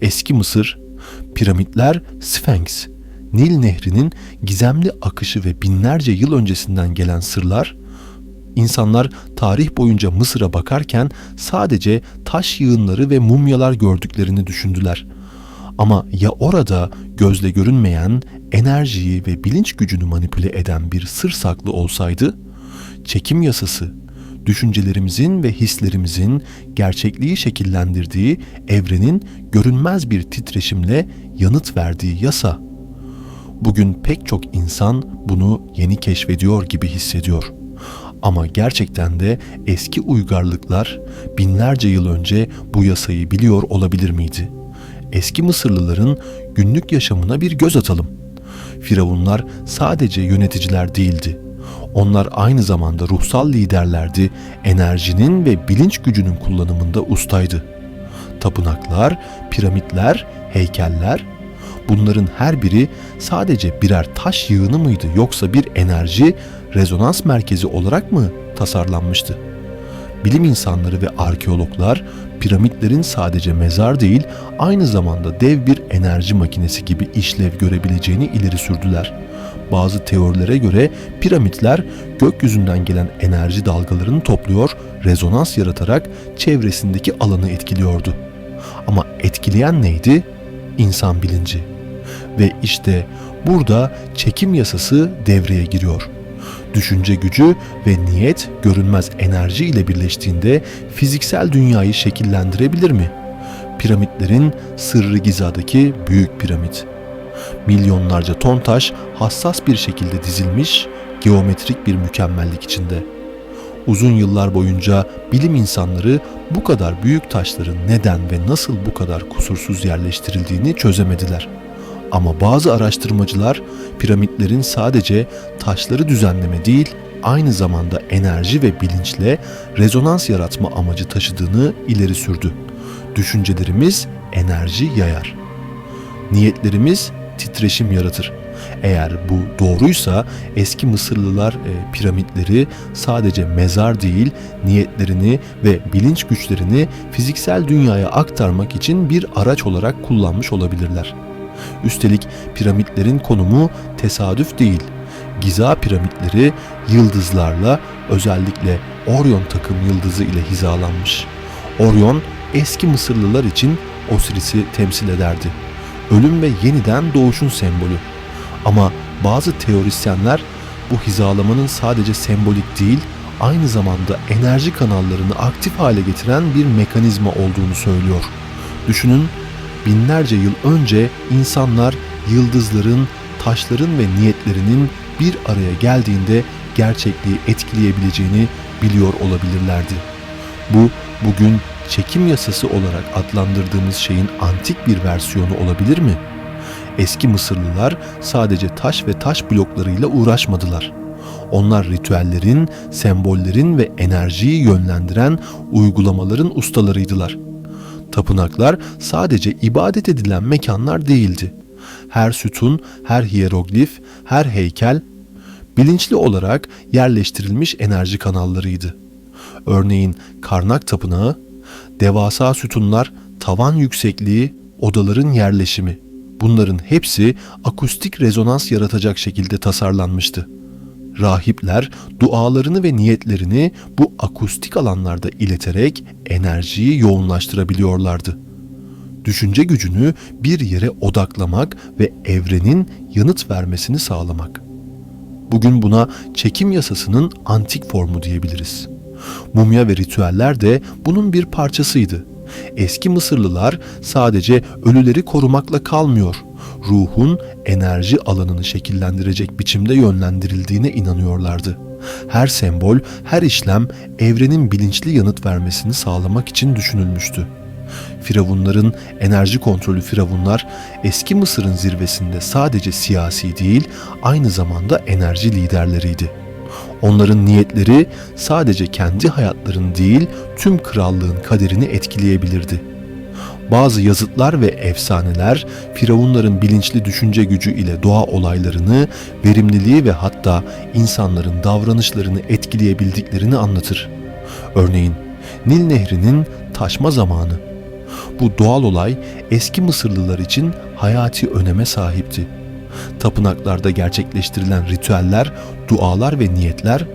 Eski Mısır, piramitler, Sphinx, Nil Nehri'nin gizemli akışı ve binlerce yıl öncesinden gelen sırlar, insanlar tarih boyunca Mısır'a bakarken sadece taş yığınları ve mumyalar gördüklerini düşündüler. Ama ya orada gözle görünmeyen enerjiyi ve bilinç gücünü manipüle eden bir sır saklı olsaydı, çekim yasası, düşüncelerimizin ve hislerimizin gerçekliği şekillendirdiği evrenin görünmez bir titreşimle yanıt verdiği yasa. Bugün pek çok insan bunu yeni keşfediyor gibi hissediyor. Ama gerçekten de eski uygarlıklar binlerce yıl önce bu yasayı biliyor olabilir miydi? Eski Mısırlıların günlük yaşamına bir göz atalım. Firavunlar sadece yöneticiler değildi. Onlar aynı zamanda ruhsal liderlerdi, enerjinin ve bilinç gücünün kullanımında ustaydı. Tapınaklar, piramitler, heykeller, bunların her biri sadece birer taş yığını mıydı yoksa bir enerji, rezonans merkezi olarak mı tasarlanmıştı? Bilim insanları ve arkeologlar piramitlerin sadece mezar değil, aynı zamanda dev bir enerji makinesi gibi işlev görebileceğini ileri sürdüler. Bazı teorilere göre piramitler gökyüzünden gelen enerji dalgalarını topluyor, rezonans yaratarak çevresindeki alanı etkiliyordu. Ama etkileyen neydi? İnsan bilinci. Ve işte burada çekim yasası devreye giriyor. Düşünce gücü ve niyet görünmez enerji ile birleştiğinde fiziksel dünyayı şekillendirebilir mi? Piramitlerin sırrı Giza'daki büyük piramit. Milyonlarca ton taş hassas bir şekilde dizilmiş, geometrik bir mükemmellik içinde. Uzun yıllar boyunca bilim insanları bu kadar büyük taşların neden ve nasıl bu kadar kusursuz yerleştirildiğini çözemediler. Ama bazı araştırmacılar piramitlerin sadece taşları düzenleme değil, aynı zamanda enerji ve bilinçle rezonans yaratma amacı taşıdığını ileri sürdü. Düşüncelerimiz enerji yayar. Niyetlerimiz titreşim yaratır. Eğer bu doğruysa eski Mısırlılar e, piramitleri sadece mezar değil, niyetlerini ve bilinç güçlerini fiziksel dünyaya aktarmak için bir araç olarak kullanmış olabilirler. Üstelik piramitlerin konumu tesadüf değil. Giza piramitleri yıldızlarla özellikle Orion takım yıldızı ile hizalanmış. Orion eski Mısırlılar için Osiris'i temsil ederdi. Ölüm ve yeniden doğuşun sembolü. Ama bazı teorisyenler bu hizalamanın sadece sembolik değil, aynı zamanda enerji kanallarını aktif hale getiren bir mekanizma olduğunu söylüyor. Düşünün binlerce yıl önce insanlar yıldızların, taşların ve niyetlerinin bir araya geldiğinde gerçekliği etkileyebileceğini biliyor olabilirlerdi. Bu bugün çekim yasası olarak adlandırdığımız şeyin antik bir versiyonu olabilir mi? Eski Mısırlılar sadece taş ve taş bloklarıyla uğraşmadılar. Onlar ritüellerin, sembollerin ve enerjiyi yönlendiren uygulamaların ustalarıydılar. Tapınaklar sadece ibadet edilen mekanlar değildi. Her sütun, her hieroglif, her heykel bilinçli olarak yerleştirilmiş enerji kanallarıydı. Örneğin Karnak Tapınağı, devasa sütunlar, tavan yüksekliği, odaların yerleşimi. Bunların hepsi akustik rezonans yaratacak şekilde tasarlanmıştı. Rahipler dualarını ve niyetlerini bu akustik alanlarda ileterek enerjiyi yoğunlaştırabiliyorlardı. Düşünce gücünü bir yere odaklamak ve evrenin yanıt vermesini sağlamak. Bugün buna çekim yasasının antik formu diyebiliriz. Mumya ve ritüeller de bunun bir parçasıydı. Eski Mısırlılar sadece ölüleri korumakla kalmıyor, ruhun enerji alanını şekillendirecek biçimde yönlendirildiğine inanıyorlardı. Her sembol, her işlem evrenin bilinçli yanıt vermesini sağlamak için düşünülmüştü. Firavunların enerji kontrolü firavunlar eski Mısır'ın zirvesinde sadece siyasi değil, aynı zamanda enerji liderleriydi. Onların niyetleri sadece kendi hayatlarını değil, tüm krallığın kaderini etkileyebilirdi. Bazı yazıtlar ve efsaneler firavunların bilinçli düşünce gücü ile doğa olaylarını, verimliliği ve hatta insanların davranışlarını etkileyebildiklerini anlatır. Örneğin Nil Nehri'nin taşma zamanı. Bu doğal olay eski Mısırlılar için hayati öneme sahipti. Tapınaklarda gerçekleştirilen ritüeller, dualar ve niyetler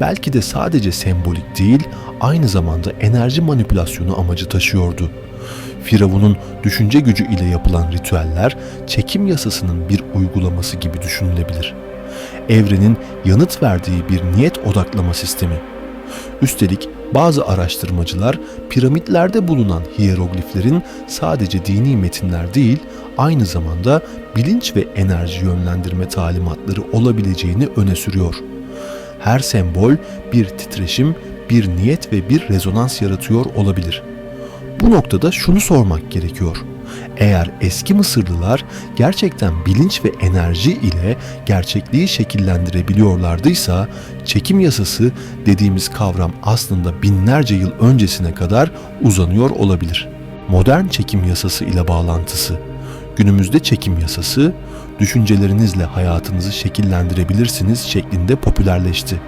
belki de sadece sembolik değil, aynı zamanda enerji manipülasyonu amacı taşıyordu. Firavun'un düşünce gücü ile yapılan ritüeller çekim yasasının bir uygulaması gibi düşünülebilir. Evrenin yanıt verdiği bir niyet odaklama sistemi. Üstelik bazı araştırmacılar piramitlerde bulunan hierogliflerin sadece dini metinler değil, aynı zamanda bilinç ve enerji yönlendirme talimatları olabileceğini öne sürüyor. Her sembol bir titreşim, bir niyet ve bir rezonans yaratıyor olabilir. Bu noktada şunu sormak gerekiyor. Eğer eski Mısırlılar gerçekten bilinç ve enerji ile gerçekliği şekillendirebiliyorlardıysa çekim yasası dediğimiz kavram aslında binlerce yıl öncesine kadar uzanıyor olabilir. Modern çekim yasası ile bağlantısı. Günümüzde çekim yasası düşüncelerinizle hayatınızı şekillendirebilirsiniz şeklinde popülerleşti.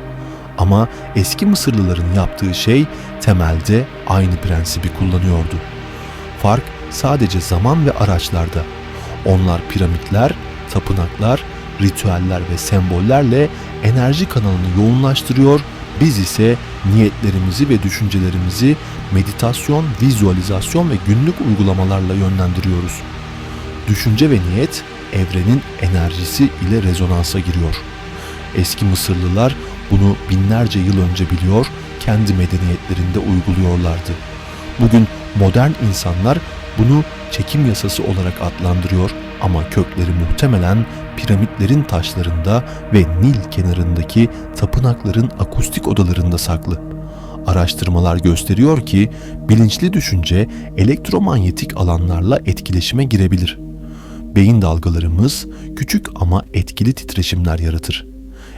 Ama eski Mısırlıların yaptığı şey temelde aynı prensibi kullanıyordu. Fark sadece zaman ve araçlarda. Onlar piramitler, tapınaklar, ritüeller ve sembollerle enerji kanalını yoğunlaştırıyor, biz ise niyetlerimizi ve düşüncelerimizi meditasyon, vizualizasyon ve günlük uygulamalarla yönlendiriyoruz. Düşünce ve niyet evrenin enerjisi ile rezonansa giriyor. Eski Mısırlılar bunu binlerce yıl önce biliyor, kendi medeniyetlerinde uyguluyorlardı. Bugün modern insanlar bunu çekim yasası olarak adlandırıyor ama kökleri muhtemelen piramitlerin taşlarında ve Nil kenarındaki tapınakların akustik odalarında saklı. Araştırmalar gösteriyor ki bilinçli düşünce elektromanyetik alanlarla etkileşime girebilir. Beyin dalgalarımız küçük ama etkili titreşimler yaratır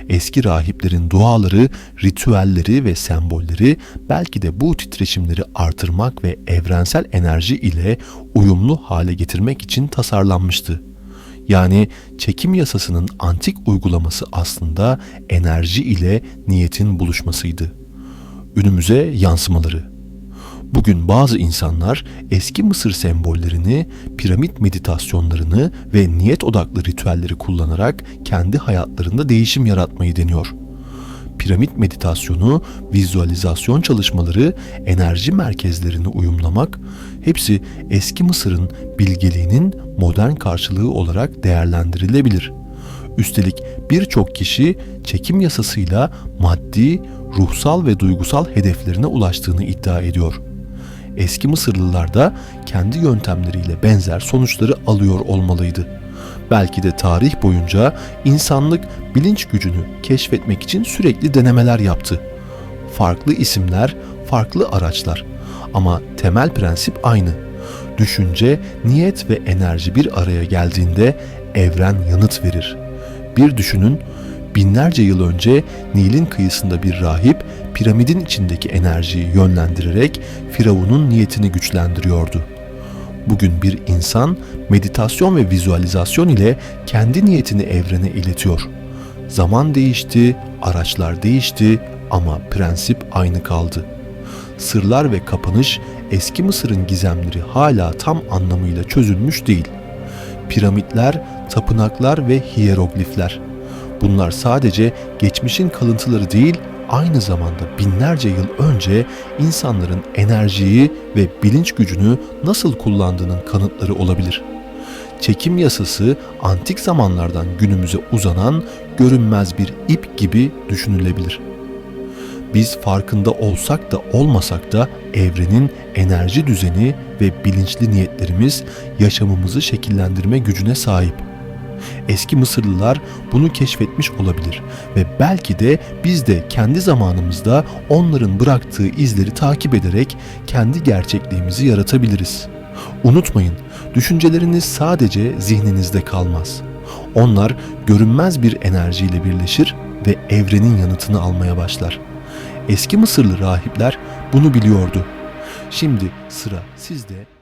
eski rahiplerin duaları, ritüelleri ve sembolleri belki de bu titreşimleri artırmak ve evrensel enerji ile uyumlu hale getirmek için tasarlanmıştı. Yani çekim yasasının antik uygulaması aslında enerji ile niyetin buluşmasıydı. Günümüze yansımaları Bugün bazı insanlar eski Mısır sembollerini, piramit meditasyonlarını ve niyet odaklı ritüelleri kullanarak kendi hayatlarında değişim yaratmayı deniyor. Piramit meditasyonu, vizualizasyon çalışmaları, enerji merkezlerini uyumlamak hepsi eski Mısır'ın bilgeliğinin modern karşılığı olarak değerlendirilebilir. Üstelik birçok kişi çekim yasasıyla maddi, ruhsal ve duygusal hedeflerine ulaştığını iddia ediyor eski Mısırlılar da kendi yöntemleriyle benzer sonuçları alıyor olmalıydı. Belki de tarih boyunca insanlık bilinç gücünü keşfetmek için sürekli denemeler yaptı. Farklı isimler, farklı araçlar ama temel prensip aynı. Düşünce, niyet ve enerji bir araya geldiğinde evren yanıt verir. Bir düşünün binlerce yıl önce Nil'in kıyısında bir rahip piramidin içindeki enerjiyi yönlendirerek Firavun'un niyetini güçlendiriyordu. Bugün bir insan meditasyon ve vizualizasyon ile kendi niyetini evrene iletiyor. Zaman değişti, araçlar değişti ama prensip aynı kaldı. Sırlar ve kapanış eski Mısır'ın gizemleri hala tam anlamıyla çözülmüş değil. Piramitler, tapınaklar ve hieroglifler Bunlar sadece geçmişin kalıntıları değil, aynı zamanda binlerce yıl önce insanların enerjiyi ve bilinç gücünü nasıl kullandığının kanıtları olabilir. Çekim yasası antik zamanlardan günümüze uzanan görünmez bir ip gibi düşünülebilir. Biz farkında olsak da olmasak da evrenin enerji düzeni ve bilinçli niyetlerimiz yaşamımızı şekillendirme gücüne sahip. Eski Mısırlılar bunu keşfetmiş olabilir ve belki de biz de kendi zamanımızda onların bıraktığı izleri takip ederek kendi gerçekliğimizi yaratabiliriz. Unutmayın, düşünceleriniz sadece zihninizde kalmaz. Onlar görünmez bir enerjiyle birleşir ve evrenin yanıtını almaya başlar. Eski Mısırlı rahipler bunu biliyordu. Şimdi sıra sizde